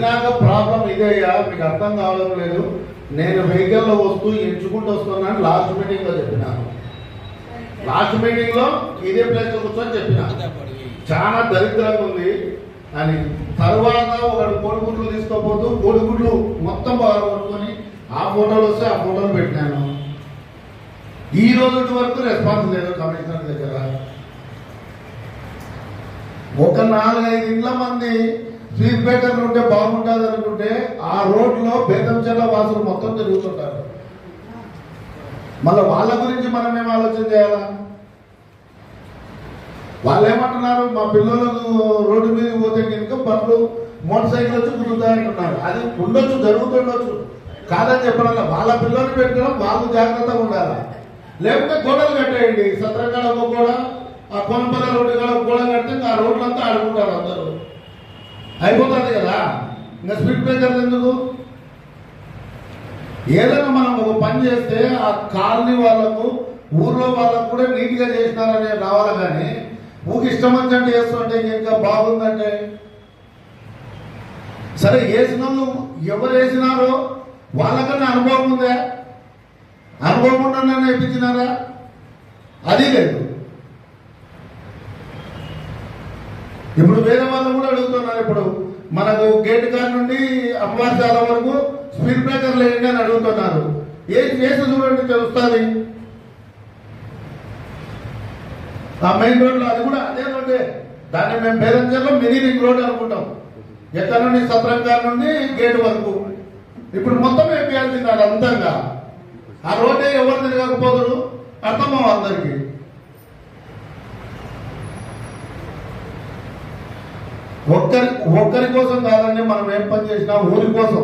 వచ్చినాక ప్రాబ్లం ఇదయ్యా మీకు అర్థం కావడం లేదు. నేను వెహికల్లో వస్తూ ఎంచుకుంటూ వస్తున్నాను లాస్ట్ మీటింగ్లో చెప్పినాను లాస్ట్ మీటింగ్లో ఇదే ప్లేస్లో కూర్చొని చెప్పిన. చాలా దరిద్రంగా ఉంది. అని తర్వాత ఒకడు కోడిగుడ్లు తీసుకోపోతూ కోడిగుడ్లు మొత్తం బాగా కొట్టుకొని ఆ ఫోటోలు వస్తే ఆ ఫోటోలు పెట్టినాను. ఈ రోజు వరకు రెస్పాన్స్ లేదు కమిషనర్ దగ్గర. ఒక నాలుగైదు ఇండ్ల మంది స్ట్రీట్ బ్రేకర్లు ఉంటే బాగుంటుంది అనుకుంటే ఆ రోడ్లో బేతంచెల్ల వాసులు మొత్తం తిరుగుతుంటారు. మళ్ళీ వాళ్ళ గురించి మనం ఏం ఆలోచన చేయాలా? వాళ్ళు ఏమంటున్నారు మా పిల్లలకు రోడ్డు మీద పోతే కనుక బండ్లు మోటార్ సైకిల్ వచ్చి కుదురుతాయంటున్నారు అది ఉండొచ్చు జరుగుతుండొచ్చు కాదని చెప్పడం వాళ్ళ పిల్లల్ని పెట్టడం వాళ్ళు జాగ్రత్తగా ఉండాలి? లేకపోతే గోడలు కట్టేయండి. సత్రంగా ఒక గోడ ఆ కొనపల్ల రోడ్డు కూడా ఒక గోడ కడితే ఆ రోడ్లంతా ఆడుకుంటారు అందరూ. అయిపోతుంది కదా. ఇంకా స్పీడ్ బ్రేకర్ ఎందుకు? ఏదైనా మనం ఒక పని చేస్తే ఆ కాలనీ వాళ్ళకు ఊర్లో వాళ్ళకు కూడా నీట్గా చేసినారనే రావాలి కానీ ఊకి ఇష్టం వచ్చినట్టు చేస్తుంటే ఇంకా బాగుందంటే? సరే వేసిన వాళ్ళు ఎవరు వేసినారో వాళ్ళకన్నా అనుభవం ఉందా? అనుభవం ఉండగా నేర్పించినారా అది లేదు. ఇప్పుడు వేరే వాళ్ళు కూడా అడుగుతున్నారు ఇప్పుడు. మనకు గేట్ కార్ నుండి అమ్మవారి వరకు స్పీడ్ బ్రేకర్ లేండి అని అడుగుతున్నారు. ఏం చేసి చూడండి తెలుస్తుంది? ఆ మెయిన్ రోడ్లో అది కూడా అదే రోడ్డే. దాన్ని మేము బేరంజర్లో మినీ రింగ్ రోడ్ అనుకుంటాం. ఎక్కడ నుండి? సత్రంగార్ నుండి గేట్ వరకు. ఇప్పుడు మొత్తం వేయాల్సింది అది అంతంగా ఆ రోడ్డే ఎవరు తిరగకపోతుడు అర్థమవు అందరికి ఒక్కరి ఒక్కరి కోసం కాదండి మనం ఏం పని చేసినా ఊరి కోసం.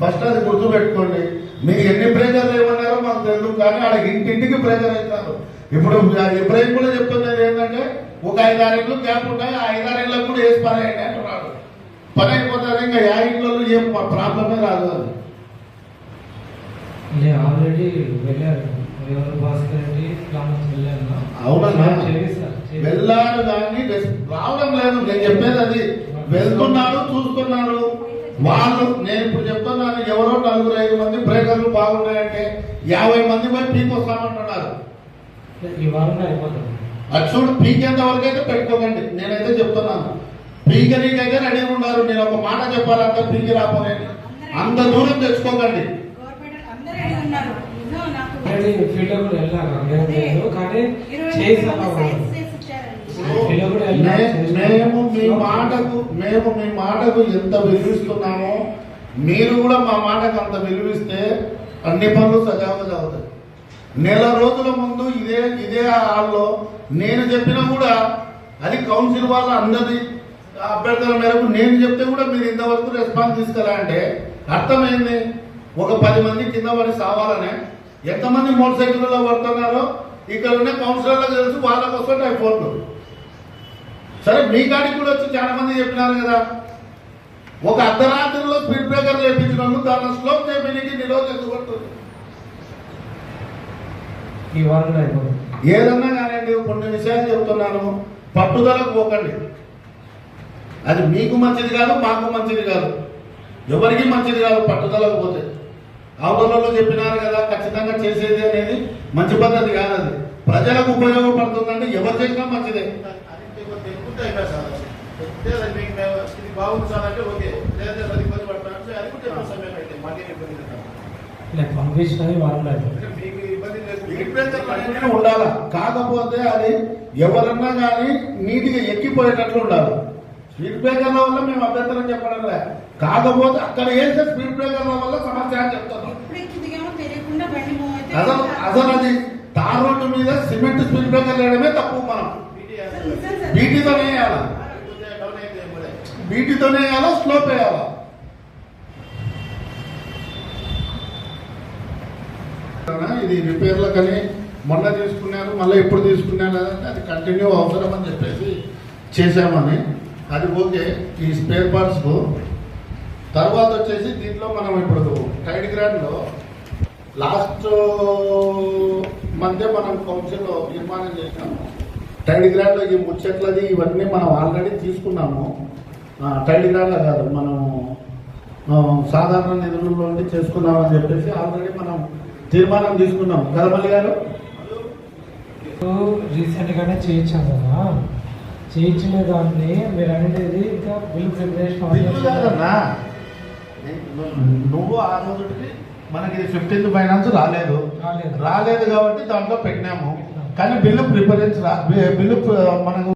ఫస్ట్ అది గుర్తు పెట్టుకోండి మీకు ఎన్ని బ్రేకర్లు ఏమన్నారో మాకు తెలియదు కానీ ఆడ ఇంటింటికి బ్రేకర్ అవుతారు ఇప్పుడు ఇబ్రాహిం కూడా చెప్తున్నది ఏంటంటే ఒక ఐదారు ఇళ్ళు గ్యాప్ ఉంటాయి ఆ ఐదారు ఇళ్ళకు కూడా వేసి పని అయ్యండి అంటున్నాడు. పని అయిపోతుంది ఇంకా యా ఇళ్ళలో ఏం ప్రాబ్లమే రాదు ఆల్రెడీ వెళ్ళాను. అవునన్నా కానీ రెస్- రావడం లేదు. నేను చెప్పేది అది. వెళ్తున్నారు చూస్తున్నారు వాళ్ళు నేను ఇప్పుడు చెప్తున్నాను ఎవరో నలుగురు ఐదు మంది బ్రేకర్లు బాగున్నాయంటే యాభై మంది పోయి పీక్ వస్తామంటున్నారు. ఈ వారంలో అయిపోతుంది అది చూడు పీకేంత వరకు అయితే పెట్టుకోకండి. నేనైతే చెప్తున్నాను. పీకనీకైతే రెడీ ఉన్నారు. నేను ఒక మాట చెప్పాలి అంత పీకి రాపోలేండి అంత దూరం తెచ్చుకోకండి. కానీ చేసాను మంది సైన్స్ చేసి ఇచ్చారండి. ఫీల్డ్ కూడా వెళ్ళాను మే- మేము మీ మాటకు మేము మీ మాటకు ఎంత విలువిస్తున్నామో మీరు కూడా మా మాటకు అంత విలువిస్తే అన్ని పనులు సజావుగా జరుగుతాయి నెల రోజుల ముందు ఇదే ఇదే హాల్లో నేను చెప్పినా కూడా అది కౌన్సిల్ వాళ్ళ అందరి అభ్యర్థుల మేరకు నేను చెప్తే కూడా మీరు ఇంతవరకు రెస్పాన్స్ తీసుకురా అంటే అర్థమైంది. ఒక పది మంది కింద పడి సావాలనే. ఎంతమంది మోటార్ సైకిల్లో పడుతున్నారో ఇక్కడ ఉన్న కౌన్సిలర్లకు తెలుసు వాళ్ళకి వస్తుంటాయి ఫోన్లు సరే మీ కాడికి కూడా వచ్చి చాలా మంది చెప్పినారు కదా. ఒక అర్ధరాత్రిలో స్పీడ్ బ్రేకర్ లేపించిన వాళ్ళు దాన్ని స్లోప్ చేయడానికి నిరోధం ఎందుకుంటుంది ఈ ఏదన్నా కానివ్వండి కొన్ని విషయాలు చెప్తున్నాను. పట్టుదలకు పోకండి. అది మీకు మంచిది కాదు మాకు మంచిది కాదు. ఎవరికి మంచిది కాదు పట్టుదలకు పోతే. అవతలలో చెప్పినారు కదా ఖచ్చితంగా చేసేది అనేది మంచి పద్ధతి కాదు అది ప్రజలకు ఉపయోగపడుతుందంటే ఎవరు చేసినా మంచిదే. బాగుంచాలంటే ఓకే లేదా అది ఇబ్బంది పడతానంటే అది కూడా చెప్పిన సమయం అయితే మాకే ఇబ్బంది ఈ వారంలో అయిపోతుంది అంటే మీకు ఇబ్బంది లేదు ఉండాలి? కాకపోతే అది ఎవరన్నా కానీ నీటిగా ఎక్కిపోయేటట్లు ఉండాలి. స్పీడ్ బ్రేకర్ల వల్ల మేము అభ్యంతరం చెప్పడం లే కాకపోతే అక్కడ వేసే స్పీడ్ బ్రేకర్ల వల్ల సమస్య అని అయితే అసలు అసలు అది తార్ రోడ్డు మీద సిమెంట్ స్పీడ్ బ్రేకర్ వేయడమే తప్పు మనం. సార్. బీటీతోనే వేయాలా? బీటీతోనే వేయాలా? స్లోప్ వేయాలా? ఇది రిపేర్లకని మొన్న తీసుకున్నాను మళ్ళీ ఎప్పుడు తీసుకున్నాను అది కంటిన్యూ అవసరం అని చెప్పేసి చేసామని అది ఓకే ఈ స్పేర్ పార్ట్స్ తర్వాత వచ్చేసి దీంట్లో మనం ఇప్పుడు టైడ్ గ్రాండ్లో లాస్ట్ మధ్య మనం కౌన్సిల్లో నిర్మాణం చేసినాము టైడ్ గ్రాండ్లో ఈ ముచ్చట్లది ఇవన్నీ మనం ఆల్రెడీ తీసుకున్నాము. టైడ్ గ్రాండ్లో కాదు మనం సాధారణ నిధులలో నుండి చేసుకున్నామని చెప్పేసి ఆల్రెడీ మనం తీర్మానం తీసుకున్నాం కదమల్లి గారు? రీసెంట్ గానే చేయించాం కదా. చేయించిన దాన్ని మీరు అనేది ఇంకా బిల్ ప్రిపరేషన్ నువ్వు ఆ రోజుకి మనకి ఫిఫ్టీన్త్ ఫైనాన్స్ రాలేదు. రాలేదు. రాలేదు కాబట్టి దాంట్లో పెట్టినాము. కానీ బిల్లు ప్రిఫరెన్స్ రా. బిల్లు మనకు